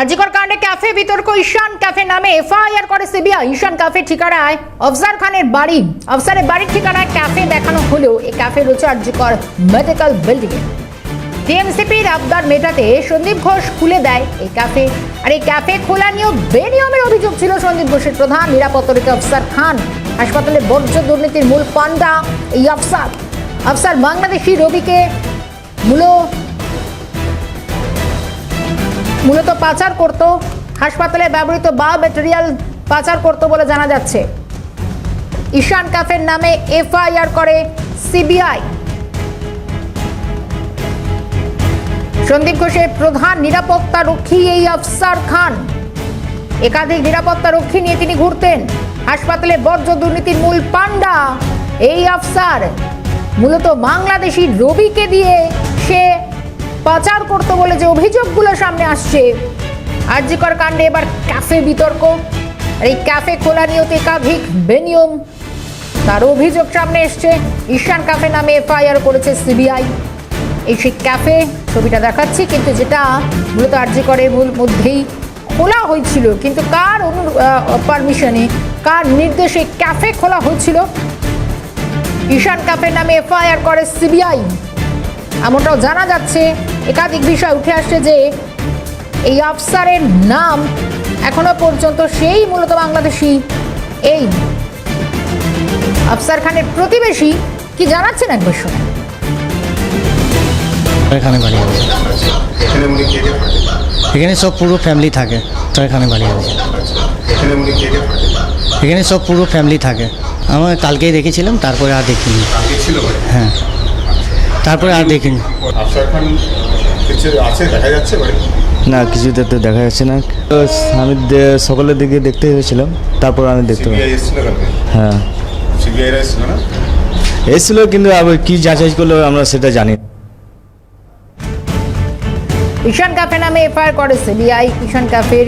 আজিকর কাণ্ডে ক্যাফে বিতর্ক, ঈশান ক্যাফে নামে এফআইআর করে সিবিআই। ঈশান ক্যাফে ঠিকানায় আফজার খানের বাড়ি। আফসারের বাড়ির ঠিকানায় ক্যাফে দেখানো হলেও এই ক্যাফে রয়েছে আজিকর মেডিকেল বিল্ডিং এ টিএমসিপির আবদার মেটাতে সন্দীপ ঘোষ খুলে দেয় এই ক্যাফে। আর এই ক্যাফে খোলা নিয়েও বেনিয়মের অভিযোগ ছিল সন্দীপ ঘোষের প্রধান নিরাপত্তারক্ষী আফসার খান। হাসপাতালে বর্জ্য দুর্নীতির মূল পান্ডা এই আফসার। আফসার বাংলাদেশি রবিকে মূল মূলত পাচার করত, হাসপাতালে ব্যবহৃত বা ম্যাটেরিয়াল পাচার করত বলে জানা যাচ্ছে। ঈশান ক্যাফের নামে এফআইআর করে সিবিআই। সন্দীপ ঘোষের প্রধান নিরাপত্তা রক্ষী এই আফসার খান। একাধিক নিরাপত্তা রক্ষী নিয়ে তিনি ঘুরতেন। হাসপাতালে বর্জ্য দুর্নীতির মূল পান্ডা এই আফসার। মূলত বাংলাদেশি রবিকে দিয়ে সে পাচার করতো বলে যে অভিযোগগুলো সামনে আসছে। আর্যিকর কাণ্ডে এবার ক্যাফে বিতর্ক। আর এই ক্যাফে খোলা নিয়েও তো একাধিক বেনিয়ম। তার অভিযোগ সামনে এসছে। ঈশান ক্যাফে নামে এফআইআর করেছে সিবিআই। এই সেই ক্যাফে ছবিটা দেখাচ্ছি, কিন্তু যেটা মূলত আর্যিকরের মধ্যেই খোলা হয়েছিল। কিন্তু কার অনু পারমিশনে কার নির্দেশে ক্যাফে খোলা হয়েছিল? ঈশান ক্যাফে নামে এফআইআর করে সিবিআই। এমনটাও জানা যাচ্ছে। একাধিক বিষয় উঠে আসছে যে এই আফসারের নাম এখনও পর্যন্ত সেই মূলত বাংলাদেশি, এই আফসার খানের প্রতিবেশী কি জানাচ্ছেন একবার শুনে এখানে সব পুরো ফ্যামিলি থাকে এখানে এখানে সব পুরো ফ্যামিলি থাকে। আমার কালকেই দেখেছিলাম, তারপরে আর দেখিনি। হ্যাঁ। তারপরে আর দেখিনি। আফসার খান কিছু আছে দেখা যাচ্ছে না কিছুতে তো দেখা যাচ্ছে না। তো আমি সকালের দিকে দেখতে এসেছিলাম তারপর আমি দেখতে হ্যাঁ। এসেছিল কিন্তু আবার কি যাচাই করল আমরা সেটা জানি না। ঈশান ক্যাফে নামে এফআইআর করে সিবিআই। ঈশান ক্যাফের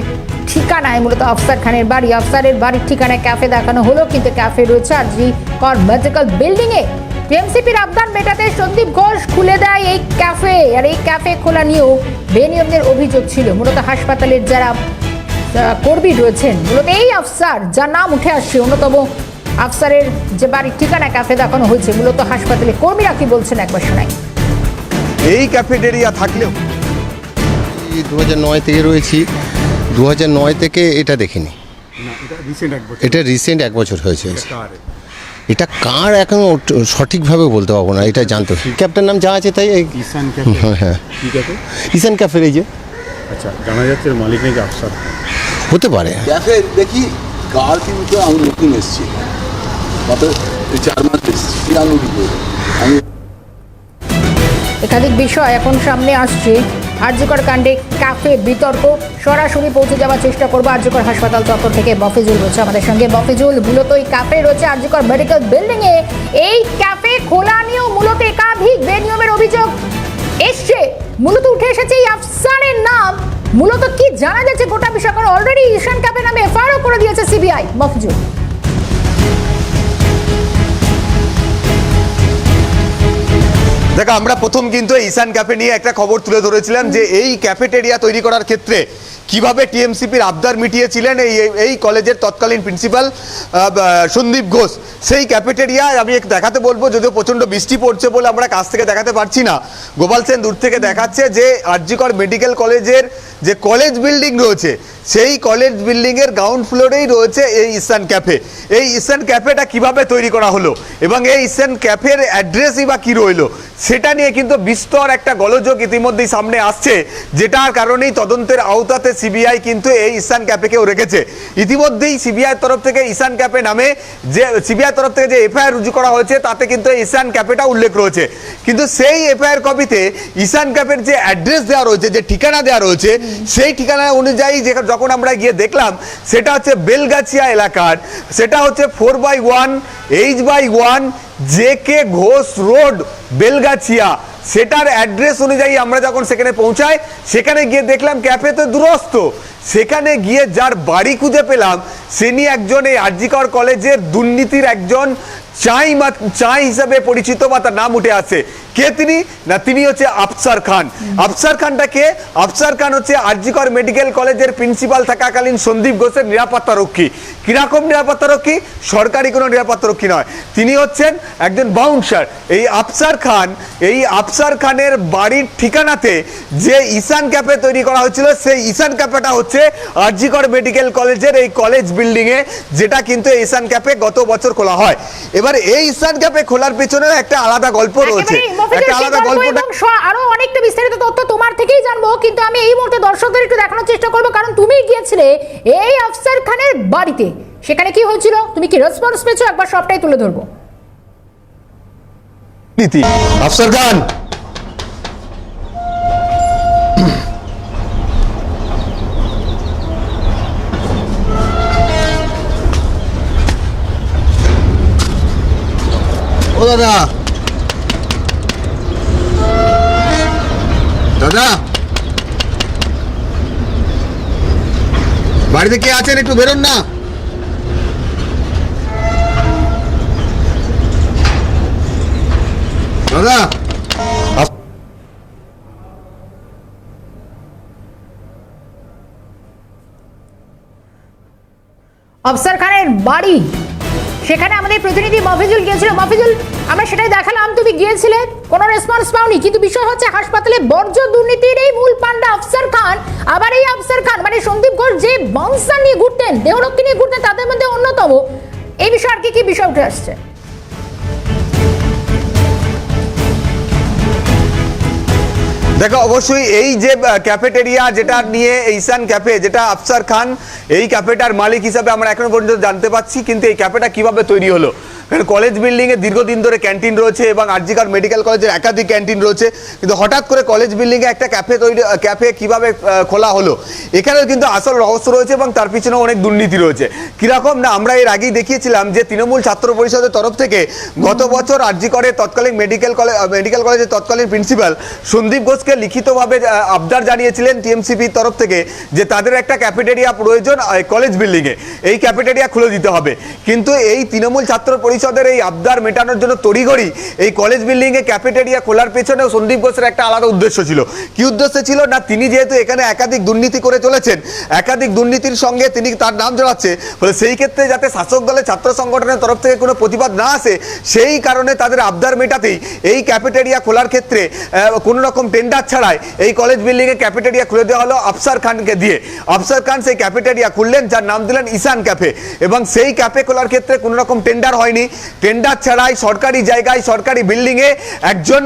ঠিকানায় মূলত আফসার খানের বাড়ি। আফসারের বাড়ির ঠিকানায় ক্যাফে দেখানো হলো কিন্তু ক্যাফে রয়েছে আরজি কর মেডিকেল বিল্ডিং এ টিএমসিপির আবদান মেটাতে সন্দীপ ঘোষ খুলে দেয় এই ক্যাফে। আর এই ক্যাফে খোলা নিয়েও বেনিয়মদের অভিযোগ ছিল। মূলত হাসপাতালের যারা কর্মী রয়েছেন মূলত এই আফসার যার নাম উঠে আসছে অন্যতম আফসারের যে বাড়ির ঠিকানা ক্যাফে দেখানো হয়েছে মূলত হাসপাতালে কর্মীরা কি বলছেন একবার শোনাই। এই ক্যাফেটেরিয়া থাকলেও দু হাজার নয় থেকে রয়েছি। দু হাজার নয় থেকে এটা দেখিনি। এটা রিসেন্ট এক বছর। হয়েছে। এটা কার এখন সঠিকভাবে বলতে পারব না এটা জানতে ক্যাপ্টেন নাম যা আছে তাই এই- ঈশান ক্যাফে হ্যাঁ কি ক্যাফে ঈশান ক্যাফের এই যে। আচ্ছা জানা যাচ্ছে মালিক নাকি আফসার। হতে পারে। ক্যাফে দেখি কার কিন্তু আমি নতুন এসেছি। চার মাস এসেছি আমি একাধিক বিষয় এখন সামনে আসছে। আর্যকর কাণ্ডে ক্যাফে বিতর্ক। সরাসরি পৌঁছে যাওয়ার চেষ্টা করব আর্যকর হাসপাতাল চত্বর থেকে। বফিজুল রয়েছে আমাদের সঙ্গে। বফিজুল মূলত এই ক্যাফে রয়েছে আর্যকর মেডিকেল বিল্ডিং এ। এই ক্যাফে খোলা নিয়েও মূলত একাধিক বেনিয়মের অভিযোগ এসছে। মূলত উঠে এসেছে এই আফসারের নাম। মূলত কি জানা যাচ্ছে গোটা বিষয় অলরেডি ঈশান ক্যাফে নামে এফআইআরও করে দিয়েছে সিবিআই। বফিজুল। দেখো, আমরা প্রথম কিন্তু ঈশান ক্যাফে নিয়ে একটা খবর তুলে ধরেছিলাম যে এই ক্যাফেটেরিয়া তৈরি করার ক্ষেত্রে কীভাবে টিএমসিপির আবদার মিটিয়েছিলেন এই এই- কলেজের তৎকালীন প্রিন্সিপাল সন্দীপ ঘোষ? সেই ক্যাফেটেরিয়া আমি দেখাতে বলব যদিও প্রচণ্ড বৃষ্টি পড়ছে বলে আমরা কাছ থেকে দেখাতে পারছি না। গোপাল সেন দূর থেকে দেখাচ্ছে যে আরজিকর মেডিকেল কলেজের যে কলেজ বিল্ডিং রয়েছে সেই কলেজ বিল্ডিং এর গ্রাউন্ড ফ্লোরেই রয়েছে এই ঈশান ক্যাফে। এই ঈশান ক্যাফেটা কীভাবে তৈরি করা হলো এবং এই ঈশান ক্যাফের অ্যাড্রেসই বা কী রইল সেটা নিয়ে কিন্তু বিস্তর একটা গলযোগ ইতিমধ্যেই সামনে আসছে যেটার কারণেই তদন্তের আওতাতে সিবিআই কিন্তু এই ঈশান ক্যাফেকেও রেখেছে। ইতিমধ্যেই সিবিআই তরফ থেকে ঈশান ক্যাফে নামে যে সিবিআই তরফ থেকে যে এফআইআর রুজু করা হয়েছে, তাতে কিন্তু এই ঈশান ক্যাফেটা উল্লেখ রয়েছে। কিন্তু সেই এফআইআর কপিতে ঈশান ক্যাফের যে অ্যাড্রেস দেওয়া রয়েছে, যে ঠিকানা দেওয়া রয়েছে, সেই ঠিকানা অনুযায়ী যে যখন আমরা গিয়ে দেখলাম, সেটা হচ্ছে বেলগাছিয়া এলাকার। সেটা হচ্ছে four by one, H by one, J K Ghosh road, Belgachia. সেটার অ্যাড্রেস অনুযায়ী আমরা যখন সেখানে পৌঁছাই, সেখানে গিয়ে দেখলাম ক্যাফে তো দুরস্ত। সেখানে গিয়ে যার বাড়ি খুঁজে পেলাম, সেনি একজন এই আরজিকর কলেজের দুর্নীতির একজন চাই চাই হিসাবে পরিচিত বা তার নাম উঠে আসে। কে তিনি? না, তিনি হচ্ছে আফসার খান। আফসার খানটা কে? আফসার খান হচ্ছে আরজিকর মেডিকেল কলেজের প্রিন্সিপাল থাকাকালীন সন্দীপ ঘোষের নিরাপত্তা রক্ষী কীরকম নিরাপত্তা রক্ষী সরকারি কোনো নিরাপত্তা রক্ষী নয়। তিনি হচ্ছেন একজন বাউন্সার। এই আফসার খান, এই আফসার খানের বাড়ির ঠিকানাতে যে ঈশান ক্যাফে তৈরি করা হয়েছিল, সেই ঈশান ক্যাফেটা হচ্ছে আরজিকর মেডিকেল কলেজের এই কলেজ বিল্ডিংয়ে, যেটা কিন্তু ঈশান ক্যাফে গত বছর খোলা হয়। এবার এই ঈশান ক্যাফে খোলার পিছনে একটা আলাদা গল্প রয়েছে। একেবারেই সেই গল্প এবং আরও অনেকটা বিস্তারিত তথ্য তোমার থেকেই জানব কিন্তু আমি এই মুহূর্তে দর্শকদের একটু দেখানোর চেষ্টা করব কারণ তুমি গিয়েছিলে এই আফসার খানের বাড়িতে। সেখানে কি হয়েছিল? তুমি কি রেসপন্স পেয়েছ? একবার সবটাই তুলে ধরবো। নীতি আফসার খান! ও দাদা! দাদা। বাড়িতে কে আছেন একটু বেরোন না। দাদা। আফসার খানের বাড়ি। সেখানে আমাদের প্রতিনিধি মফিজুল গিয়েছিল। মফিজুল, আমরা সেটাই দেখালাম, তুমি গিয়েছিলে, কোনো রেসপন্স পাওনি। কিন্তু বিষয় হচ্ছে হাসপাতালে বর্জ্য দুর্নীতির এই মূল পান্ডা আফসার খান, আবার এই আফসার খান মানে সন্দীপ ঘোষ যে বংশা নিয়ে ঘুরতেন, দেহরক্ষী নিয়ে ঘুরতেন, তাদের মধ্যে অন্যতম। এই বিষয়ে আর কি কি বিষয় উঠে আসছে? দেখো, অবশ্যই এই যে ক্যাফেটেরিয়া যেটা নিয়ে ঈশান ক্যাফে যেটা আফসার খান, এই ক্যাফেটার মালিক হিসাবে আমরা এখনও পর্যন্ত জানতে পারছি, কিন্তু এই ক্যাফেটা কীভাবে তৈরি হলো? কারণ কলেজ বিল্ডিংয়ে দীর্ঘদিন ধরে ক্যান্টিন রয়েছে এবং আরজিকার মেডিকেল কলেজের একাধিক ক্যান্টিন রয়েছে। কিন্তু হঠাৎ করে কলেজ বিল্ডিংয়ে একটা ক্যাফে তৈরি ক্যাফে কীভাবে খোলা হলো, এখানেও কিন্তু আসল রহস্য রয়েছে এবং তার পিছনে অনেক দুর্নীতি রয়েছে। কীরকম না, আমরা এর আগেই দেখিয়েছিলাম যে তৃণমূল ছাত্র পরিষদের তরফ থেকে গত বছর আরজিকরে তৎকালীন মেডিকেল কলেজ মেডিকেল কলেজের তৎকালীন প্রিন্সিপাল সন্দীপ ঘোষকে লিখিতভাবে আবদার জানিয়েছিলেন টিএমসিপির তরফ থেকে যে তাদের একটা ক্যাফেটেরিয়া প্রয়োজন কলেজ বিল্ডিংয়ে এই ক্যাফেটেরিয়া খুলে দিতে হবে। কিন্তু এই তৃণমূল ছাত্র পরিষদের এই আবদার মেটানোর জন্য তড়িঘড়ি এই কলেজ বিল্ডিংয়ে ক্যাফেটেরিয়া খোলার পেছনেও সন্দীপ ঘোষের একটা আলাদা উদ্দেশ্য ছিল। কি উদ্দেশ্য ছিল? না, তিনি যেহেতু এখানে একাধিক দুর্নীতি করে চলেছেন, একাধিক দুর্নীতির সঙ্গে তিনি তার নাম জড়াচ্ছে, ফলে সেই ক্ষেত্রে যাতে শাসক দলের ছাত্র সংগঠনের তরফ থেকে কোনো প্রতিবাদ না আসে, সেই কারণে তাদের আবদার মেটাতেই এই ক্যাফেটেরিয়া খোলার ক্ষেত্রে কোনো রকম টেন্ডার ছাড়াই এই কলেজ বিল্ডিংয়ে ক্যাফেটেরিয়া খুলে দেওয়া হলো আফসার খানকে দিয়ে। আফসার খান সেই ক্যাফেটেরিয়া খুললেন, যার নাম দিলেন ঈশান ক্যাফে। এবং সেই ক্যাফে খোলার ক্ষেত্রে কোনো রকম টেন্ডার হয়নি। টেন্ডার ছাড়াই সরকারি জায়গায়, সরকারি বিল্ডিংয়ে একজন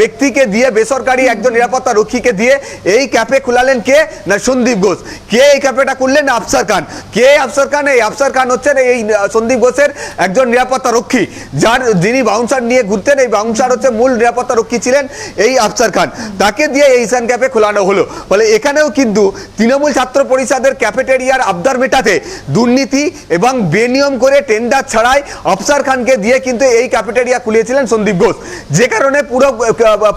ব্যক্তিকে দিয়ে, বেসরকারি একজন নিরাপত্তা রক্ষীকে দিয়ে এই ক্যাফে খুলালেন কে? না, সন্দীপ ঘোষ। কে এই ক্যাফেটা খুললেন? আফসার খান। কে আফসার খান? এই আফসার খান হচ্ছেন এই সন্দীপ ঘোষের একজন নিরাপত্তা রক্ষী, যার যিনি বাউন্সার নিয়ে ঘুরতেন, এই বাউন্সার হচ্ছে মূল নিরাপত্তা রক্ষী ছিলেন এই আফসার খান। তাকে দিয়ে এই ঈশান ক্যাফে খোলানো হলো। ফলে এখানেও কিন্তু তৃণমূল ছাত্র পরিষদের ক্যাফেটেরিয়ার আবদার মেটাতে দুর্নীতি এবং বেনিয়ম করে টেন্ডার ছাড়াই আফসার খানকে দিয়ে কিন্তু এই ক্যাফেটেরিয়া খুলিয়েছিলেন সন্দীপ ঘোষ। যে কারণে পুরো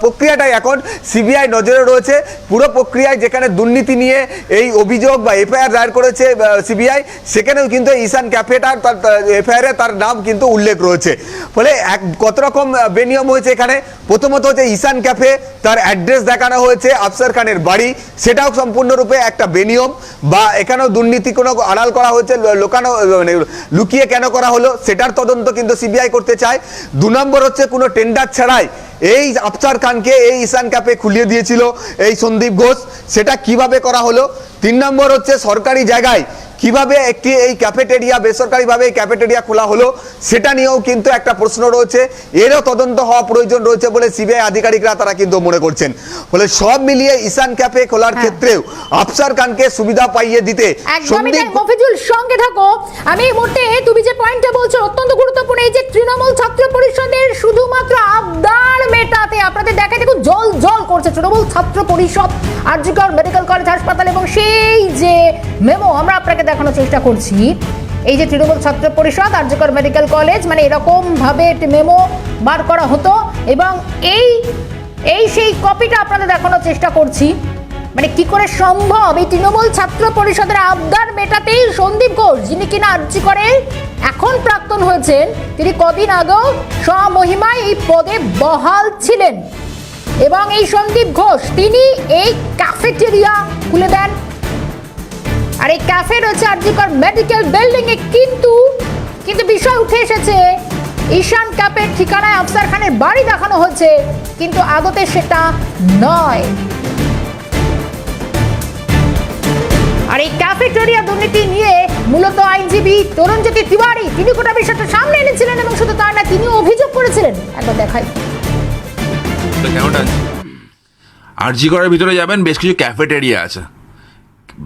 প্রক্রিয়াটাই এখন সিবিআই নজরে রয়েছে। পুরো প্রক্রিয়ায় যেখানে দুর্নীতি নিয়ে এই অভিযোগ বা এফআইআর দায়ের করেছে সিবিআই সেখানেও কিন্তু ঈশান ক্যাফেটার তার এফআইআর তার নাম কিন্তু উল্লেখ রয়েছে। ফলে এক কত রকম বেনিয়ম হয়েছে এখানে? প্রথমত হচ্ছে ঈশান ক্যাফে তার অ্যাড্রেস দেখানো হয়েছে আফসার খানের বাড়ি। সেটাও সম্পূর্ণরূপে একটা বেনিয়ম বা এখানেও দুর্নীতি কোনো আড়াল করা হয়েছে লোকানো মানে লুকিয়ে কেন করা হলো, সেটার তদন্ত কিন্তু সিবিআই করতে চায়। দু নম্বর হচ্ছে কোনো টেন্ডার ছাড়াই এই আফসার খানকে এই ইসান ক্যাপে খুলিয়ে দিয়েছিল এই সন্দীপ ঘোষ। সেটা কীভাবে করা হলো? তিন নম্বর হচ্ছে সরকারি জায়গায় কীভাবে একটি এই ক্যাফেটেরিয়া বেসরকারিভাবে এই ক্যাফেটেরিয়া খোলা হলো সেটা নিয়েও কিন্তু একটা প্রশ্ন রয়েছে। এরও তদন্ত হওয়া প্রয়োজন রয়েছে বলে সিবিআই আধিকারিকরা তারা কিন্তু মনে করছেন। ফলে সব মিলিয়ে ঈশান ক্যাফে খোলার হ্যাঁ। ক্ষেত্রেও আফসার খানকে সুবিধা পাইয়ে দিতে মফিজুল সঙ্গে থাকো। আমি এই মুহূর্তে তুমি যে পয়েন্টটা বলছো অত্যন্ত গুরুত্বপূর্ণ এই যে তৃণমূল ছাত্র পরিষদের শুধুমাত্র আবদার মেটাতে আপনাদের দেখায় দেখুন জল জল করছে তৃণমূল ছাত্র পরিষদ আরজিকর মেডিকেল কলেজ হাসপাতাল এবং সেই যে মেমো আমরা আপনাকে দেখানোর চেষ্টা করছি। এই যে তৃণমূল ছাত্র পরিষদ আরজিকর মেডিকেল কলেজ মানে এরকমভাবে একটি মেমো বার করা হতো এবং এই এই সেই কপিটা আপনাদের দেখানোর চেষ্টা করছি। মানে কি করে সম্ভব? এই তৃণমূল ছাত্র পরিষদের আবদার মেটাতেই সন্দীপ ঘোষ, যিনি কিনা আর্জি করে এখন প্রাক্তন হয়েছেন, তিনি কদিন আগেও স্বমহিমায় এই পদে বহাল ছিলেন। এবং এই সন্দীপ ঘোষ, তিনি এই ক্যাফেটেরিয়া খুলে দেন। আর এই ক্যাফে রয়েছে আরজিকর মেডিকেল বিল্ডিং এ, কিন্তু কিন্তু বিষয় উঠে এসেছে, ঈশান ক্যাপের ঠিকানায় আফসার খানের বাড়ি দেখানো হচ্ছে, কিন্তু আগতে সেটা নয়। আর এই ক্যাফেটেরিয়া দুর্নীতি নিয়ে মূলত আইনজীবী তরুণজ্যোতি তিওয়ারি, তিনি গোটা বিষয়টা সামনে এনেছিলেন এবং শুধু তার না তিনিও অভিযোগ করেছিলেন। একবার দেখাই। আরজি করার ভিতরে যাবেন, বেশ কিছু ক্যাফেটেরিয়া আছে।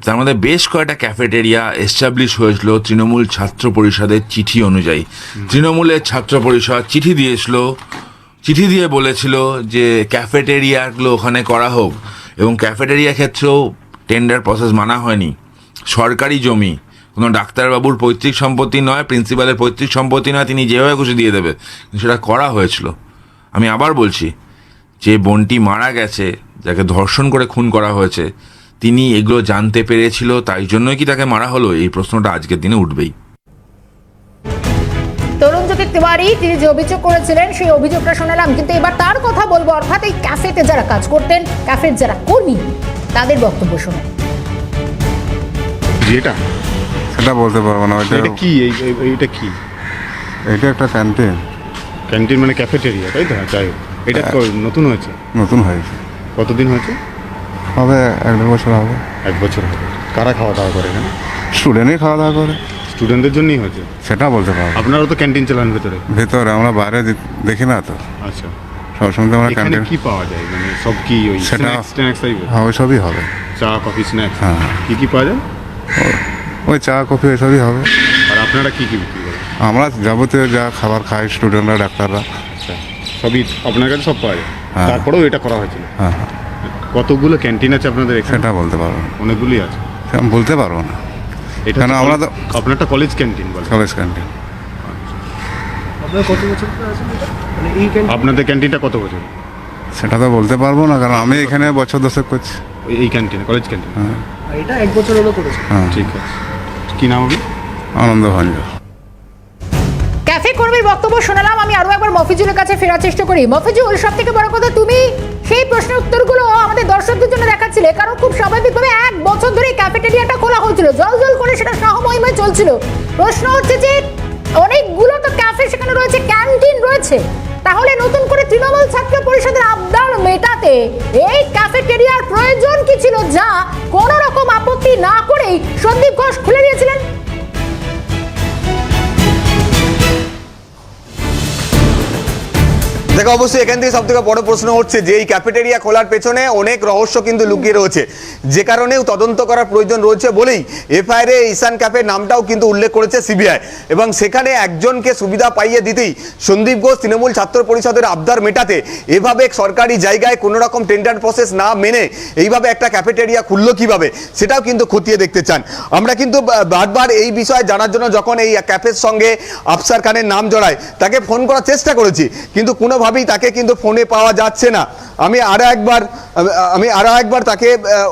তার মধ্যে বেশ কয়েকটা ক্যাফেটেরিয়া এস্টাবলিশ হয়েছিল তৃণমূল ছাত্র পরিষদের চিঠি অনুযায়ী। তৃণমূলের ছাত্র পরিষদ চিঠি দিয়েছিল চিঠি দিয়ে বলেছিল যে ক্যাফেটেরিয়াগুলো ওখানে করা হোক এবং ক্যাফেটেরিয়া ক্ষেত্রেও টেন্ডার প্রসেস মানা হয়নি। সরকারি জমি কোনো ডাক্তারবাবুর পৈতৃক সম্পত্তি নয় প্রিন্সিপালের পৈতৃক সম্পত্তি নয় তিনি যেভাবে খুশি দিয়ে দেবে সেটা করা হয়েছিল। আমি আবার বলছি যে বোনটি মারা গেছে যাকে ধর্ষণ করে খুন করা হয়েছে তিনি এগুলো জানতে পেরেছিল তাই জন্যই কি তাকে মারা হলো? এই প্রশ্নটা আজকের দিনে উঠবেই। তরুণজ্যোতি তিওয়ারি তিনি যে অভিযোগ করেছিলেন সেই অভিযোগটা শোনালাম কিন্তু এবার তার কথা বলব। অর্থাৎ এই ক্যাফেতে যারা কাজ করতেন ক্যাফের যারা কর্মী তাদের বক্তব্য শুনে। যেটা? সেটা বলতে পারব না ওইটা এটা কি? এই এই- এইটা কি? এটা একটা ক্যান্টিন। ক্যান্টিন মানে ক্যাফেটেরিয়া তাই তো? হ্যাঁ, যাই হোক। এটা ক- নতুন হয়েছে? নতুন হয়েছে। কতদিন হয়েছে? হবে এক দেড় বছর হবে। এক বছর হবে। কারা খাওয়া দাওয়া করে এখানে? স্টুডেন্টই খাওয়া দাওয়া করে। স্টুডেন্টদের জন্যই হয়েছে? সেটা বলতে পারব আপনারাও তো ক্যান্টিন চালান ভেতরে? ভেতরে আমরা বাইরে দেখি না তো। আচ্ছা। সবসময় তো আমরা ক্যান্টিন কি পাওয়া যায়? মানে সব কি ওই সেটা- স্ন্যাক্স টাইপের হ্যাঁ ওইসবই হবে। চা কফি স্ন্যাক্স হ্যাঁ। কি কি পাওয়া যায়? ওই চা কফি ওইসবই হবে। আর আপনারা কি কি বিক্রি করেন? আমরা যাবতীয় যা খাবার খাই স্টুডেন্টরা ডাক্তাররা। আচ্ছা। সবই আপনার কাছে সব পাওয়া যায়? হ্যাঁ। তারপরেও এটা করা হয়েছিল? হ্যাঁ হ্যাঁ। কতগুলো ক্যান্টিন আছে আপনাদের এখানে? সেটা বলতে পারব না। অনেকগুলি আছে। বলতে পারব না। এটা কেন হচ্ছে আমরা কল- তো- আপনারটা কলেজ ক্যান্টিন বলে। কলেজ ক্যান্টিন আপনাদের ক্যান্টিনটা কত বছর? সেটা তো বলতে পারব না কারণ আমি এখানে বছর দশেক করছি। এই- এই ক্যান্টিনে কলেজ ক্যান্টিন এটা এক বছর হলো করেছে। হ্যাঁ। ঠিক আছে। কি নাম হবে আনন্দ ভঞ্জন ক্যাফে কর্মীর বক্তব্য শোনালাম। আমি আরও একবার মফিজুলের কাছে ফেরার চেষ্টা করি। মফিজুল সব থেকে বড় কথা তুমি? সেই প্রশ্নের উত্তরগুলো আমাদের দর্শকদের জন্য দেখাচ্ছিলে, কারণ খুব স্বাভাবিকভাবে এক বছর ধরে ক্যাফেটেরিয়াটা খোলা হয়েছিল, জল জল করে সেটা সহমহিমায় চলছিল। প্রশ্ন হচ্ছে যে অনেকগুলো তো ক্যাফে সেখানে রয়েছে ক্যান্টিন রয়েছে। তাহলে নতুন করে তৃণমূল ছাত্র পরিষদের আবদার মেটাতে এই ক্যাফেটেরিয়ার প্রয়োজন কি ছিল, যা কোনো রকম আপত্তি না করেই সন্দীপ ঘোষ খুলে দিয়েছিলেন? দেখো, অবশ্যই এখান থেকে সব থেকে বড় প্রশ্ন হচ্ছে যে এই ক্যাফেটেরিয়া খোলার পেছনে অনেক রহস্য কিন্তু লুকিয়ে রয়েছে। যে কারণেও তদন্ত করার প্রয়োজন রয়েছে বলেই এফআইআর এ ঈশান ক্যাফের নামটাও কিন্তু উল্লেখ করেছে সিবিআই এবং সেখানে একজনকে সুবিধা পাইয়ে দিতেই সন্দীপ ঘোষ তৃণমূল ছাত্র পরিষদের আবদার মেটাতে এভাবে সরকারি জায়গায় কোনো রকম টেন্ডার প্রসেস না মেনে এইভাবে একটা ক্যাফেটেরিয়া খুললো কীভাবে, সেটাও কিন্তু খতিয়ে দেখতে চান। আমরা কিন্তু বারবার এই বিষয়ে জানার জন্য যখন এই ক্যাফের সঙ্গে আফসার খানের নাম জড়ায়, তাকে ফোন করার চেষ্টা করেছি, কিন্তু কোনোভাবেই তাকে কিন্তু ফোনে পাওয়া যাচ্ছে না। আমি আরও একবার আমি- আরও একবার তাকে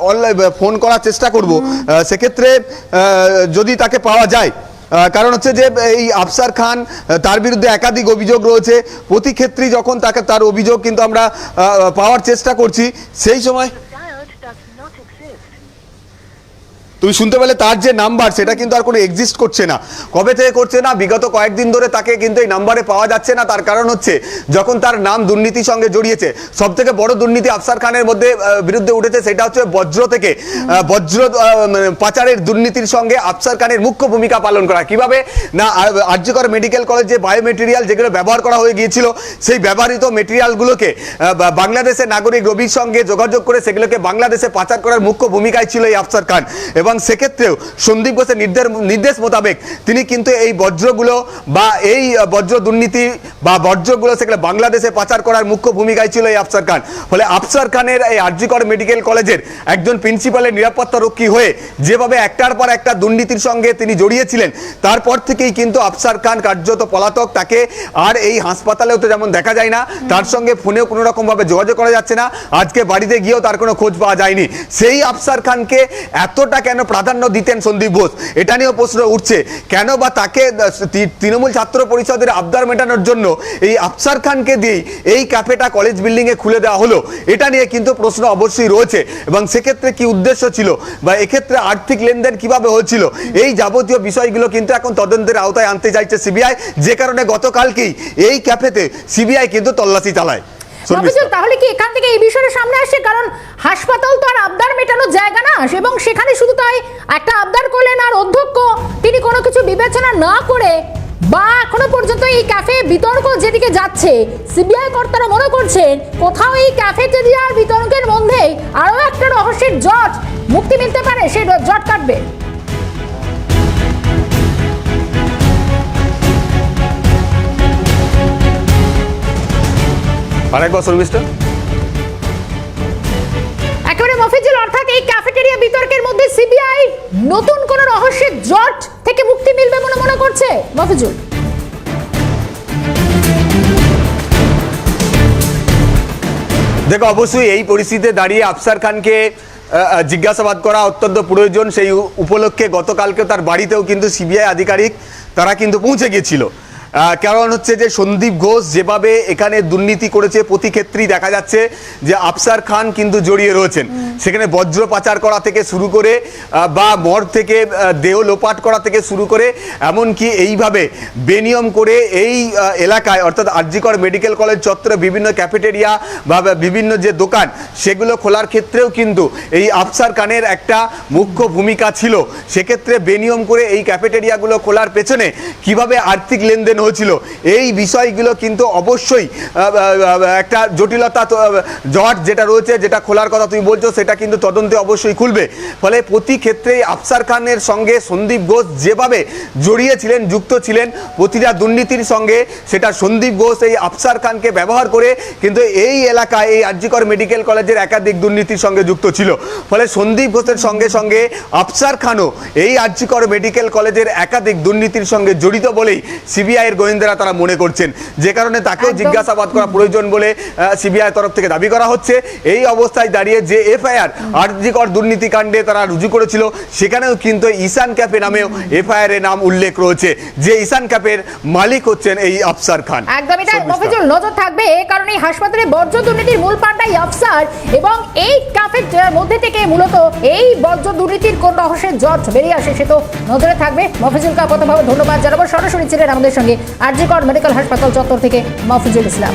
অনলাইন ফোন করার চেষ্টা করব। সেক্ষেত্রে যদি তাকে পাওয়া যায় কারণ হচ্ছে যে এই আফসার খান তার বিরুদ্ধে একাধিক অভিযোগ রয়েছে। প্রতি ক্ষেত্রেই যখন তাকে তার অভিযোগ কিন্তু আমরা পাওয়ার চেষ্টা করছি সেই সময় তুমি শুনতে পেলে তার যে নাম্বার, সেটা কিন্তু আর কোনো এক্সিস্ট করছে না। কবে থেকে করছে না, বিগত কয়েকদিন ধরে তাকে কিন্তু এই নাম্বারে পাওয়া যাচ্ছে না। তার কারণ হচ্ছে, যখন তার নাম দুর্নীতির সঙ্গে জড়িয়েছে সব থেকে বড় দুর্নীতি আফসার খানের মধ্যে বিরুদ্ধে উঠেছে, সেটা হচ্ছে বজ্র থেকে বজ্র মানে পাচারের দুর্নীতির সঙ্গে আফসার খানের মুখ্য ভূমিকা পালন করা। কীভাবে? না আর্যকর মেডিকেল কলেজে বায়োমেটেরিয়াল যেগুলো ব্যবহার করা হয়ে গিয়েছিল, সেই ব্যবহৃত মেটেরিয়ালগুলোকে বাংলাদেশের নাগরিক রবির সঙ্গে যোগাযোগ করে, সেগুলোকে বাংলাদেশে পাচার করার মুখ্য ভূমিকায় ছিল এই আফসার খান। এবং এবং সেক্ষেত্রেও সন্দীপ ঘোষের নির্দেশ নির্দেশ মোতাবেক তিনি কিন্তু এই বজ্রগুলো বা এই বজ্র দুর্নীতি বা বজ্রগুলো সেখানে বাংলাদেশে পাচার করার মুখ্য ভূমিকায় ছিল এই আফসার খান। ফলে আফসার খানের এই আরজিকর মেডিকেল কলেজের একজন প্রিন্সিপালের নিরাপত্তা রক্ষী হয়ে যেভাবে একটার পর একটা দুর্নীতির সঙ্গে তিনি জড়িয়েছিলেন, তারপর থেকেই কিন্তু আফসার খান কার্যত পলাতক। তাকে আর এই হাসপাতালেও তো যেমন দেখা যায় না, তার সঙ্গে ফোনেও কোনো রকম ভাবে যোগাযোগ করা যাচ্ছে না। আজকে বাড়িতে গিয়েও তার কোনো খোঁজ পাওয়া যায়নি। সেই আফসার খানকে এতটা কেন প্রাধান্য দিতেন সন্দীপ ঘোষ? এটা নিয়েও প্রশ্ন উঠছে। কেন বা তাকে তৃণমূল ছাত্র পরিষদের আবদার মেটানোর জন্য এই আফসার খানকে দিয়েই এই ক্যাফেটা কলেজ বিল্ডিং এ খুলে দেওয়া হলো? এটা নিয়ে কিন্তু প্রশ্ন অবশ্যই রয়েছে। এবং সেক্ষেত্রে কি উদ্দেশ্য ছিল? বা এক্ষেত্রে আর্থিক লেনদেন কীভাবে হয়েছিল? এই যাবতীয় বিষয়গুলো কিন্তু এখন তদন্তের আওতায় আনতে চাইছে সিবিআই। যে কারণে গতকালকেই এই ক্যাফেতে সিবিআই কিন্তু তল্লাশি চালায়। মফিজুল তাহলে কি এখান থেকে এই বিষয়টা সামনে আসছে? কারণ হাসপাতাল তো আর আবদার মেটানোর জায়গা না এবং সেখানে শুধু তাই একটা আবদার করলেন আর অধ্যক্ষ তিনি কোনো কিছু বিবেচনা না করে বা এখনও পর্যন্ত এই ক্যাফে বিতর্ক যেদিকে যাচ্ছে সিবিআই কর্তারা মনে করছেন কোথাও এই ক্যাফেটেরিয়ার বিতর্কের মধ্যে আরও একটা রহস্যের জট মুক্তি মিলতে পারে সেই জট কাটবে। আরেকবার শর্মিষ্ঠা একেবারে মফিজুল অর্থাৎ এই ক্যাফেটেরিয়া বিতর্কের মধ্যে সিবিআই নতুন কোন রহস্যের জট থেকে মুক্তি মিলবে বলে মনে করছে মফিজুল। দেখো অবশ্যই এই পরিস্থিতিতে দাঁড়িয়ে আফসার খানকে জিজ্ঞাসাবাদ করা অত্যন্ত প্রয়োজন। সেই উপলক্ষে গতকালকে তার বাড়িতেও কিন্তু সিবিআই আধিকারিক তারা কিন্তু পৌঁছে গিয়েছিল কারণ হচ্ছে যে সন্দীপ ঘোষ যেভাবে এখানে দুর্নীতি করেছে, প্রতি ক্ষেত্রেই দেখা যাচ্ছে যে আফসার খান কিন্তু জড়িয়ে রয়েছেন। সেখানে বজ্র পাচার করা থেকে শুরু করে বা মর থেকে দেহ লোপাট করা থেকে শুরু করে, এমনকি এইভাবে বেনিয়ম করে এই এলাকায়, অর্থাৎ আরজিকর মেডিকেল কলেজ চত্বরে বিভিন্ন ক্যাফেটেরিয়া বা বিভিন্ন যে দোকান, সেগুলো খোলার ক্ষেত্রেও কিন্তু এই আফসার খানের একটা মুখ্য ভূমিকা ছিল। সেক্ষেত্রে বেনিয়ম করে এই ক্যাফেটেরিয়াগুলো খোলার পেছনে কীভাবে আর্থিক লেনদেন হয়েছিল। এই বিষয়গুলো কিন্তু অবশ্যই একটা জটিলতা জট যেটা রয়েছে, যেটা খোলার কথা তুমি বলছো, সেটা কিন্তু তদন্তে অবশ্যই খুলবে। ফলে প্রতি ক্ষেত্রেই আফসার খানের সঙ্গে সন্দীপ ঘোষ যেভাবে জড়িয়েছিলেন, যুক্ত ছিলেন, প্রতিটা দুর্নীতির সঙ্গে, সেটা সন্দীপ ঘোষ, এই আফসার খানকে ব্যবহার করে কিন্তু এই এলাকায় এই আরজিকর মেডিকেল কলেজের একাধিক দুর্নীতির সঙ্গে যুক্ত ছিল। ফলে সন্দীপ ঘোষের সঙ্গে সঙ্গে আফসার খানও এই আরজিকর মেডিকেল কলেজের একাধিক দুর্নীতির সঙ্গে জড়িত বলেই সিবিআই এর গোয়েন্দারা তারা মনে করছেন। যে কারণে তাকেও জিজ্ঞাসাবাদ করা প্রয়োজন বলে সিবিআই তরফ থেকে দাবি করা হচ্ছে। এই অবস্থায় দাঁড়িয়ে যে এফআইআর আরজিকর দুর্নীতি কাণ্ডে তারা রুজু করেছিল সেখানেও কিন্তু ঈশান ক্যাফে নামেও এফআইআর এর নাম উল্লেখ রয়েছে। যে ঈশান ক্যাফের মালিক হচ্ছেন এই আফসার খান। একদমই শর্মিষ্ঠা। মফিজুল নজর থাকবে এই কারণে হাসপাতালে বর্জ্য দুর্নীতির মূল পান্ডাই আফসার এবং এই কাফের মধ্যে থেকে মূলত এই বর্জ্য দুর্নীতির কোন রহস্যের জট বেরিয়ে আসে সে তো নজরে থাকবে। মফিজুলকে আপাতভাবে ধন্যবাদ জানাব। সরাসরি ছিলেন আমাদের সঙ্গে আরজিকর মেডিকেল হাসপাতাল চত্বর থেকে মাহফুজুল ইসলাম।